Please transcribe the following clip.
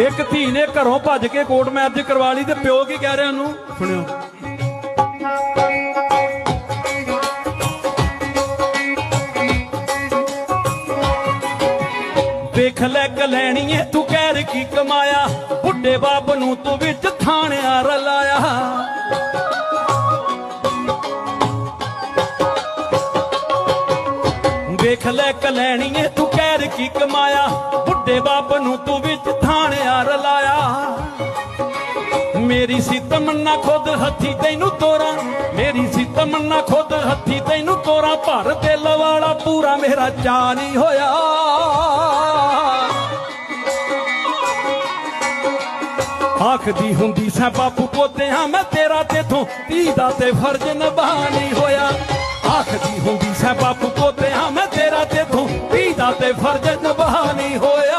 ਇੱਕ ਧੀ ਨੇ ਘਰੋਂ ਭੱਜ ਕੇ ਕੋਰਟ ਮੈਰਿਜ ਕਰਵਾ ਲਈ ਤੇ ਪਿਓ ਕੀ ਕਹਿ ਰਿਹਾ ਉਹਨੂੰ? ਸੁਣਿਓ। ਵੇਖ ਲੈ ਕਲੈਣੀਏ ਤੂੰ ਕਹਿਰ ਕੀ ਕਮਾਇਆ? ਬੁੱਢੇ ਬਾਪ ਨੂੰ ਤੂੰ ਵਿੱਚ ਥਾਣਿਆ ਰਲਾਇਆ। ਵੇਖ ਲੈ ਕਲੈਣੀਏ ਤੂੰ ਕੀ ਕਮਾਇਆ? ਬੁੱਢੇ ਬਾਪ ਨੂੰ ਤੂੰ ਵਿੱਚ ਥਾਣਿਆ ਰਲਾਇਆ। ਮੇਰੀ ਸੀ ਤਮੰਨਾ ਖੁਦ ਹੱਥੀ ਤੈਨੂੰ ਤੋਰਾਂ। ਮੇਰੀ ਸੀ ਤਮੰਨਾ ਖੁਦ ਹੱਥੀ ਤੈਨੂੰ ਤੋਰਾਂ। ਭਰ ਤੇ ਵਾਲਾ ਪੂਰਾ ਮੇਰਾ ਚਾ ਨਹੀਂ ਹੋਇਆ। ਆਖਦੀ ਹੁੰਦੀ ਸੈ, ਬਾਪੂ ਪੋਤਿਆਂ, ਮੈਂ ਤੇਰਾ ਤੇਥੋਂ ਧੀ ਦਾ ਤੇ ਫਰਜ਼ ਨਿਭਾ ਨਹੀਂ ਹੋਇਆ। ਆਖਦੀ ਹੁੰਦੀ ਸੈ, ਬਾਪੂ ਪੋਤੇ ਫਰਜ਼ ਨਿਭਾ ਹੋਏ।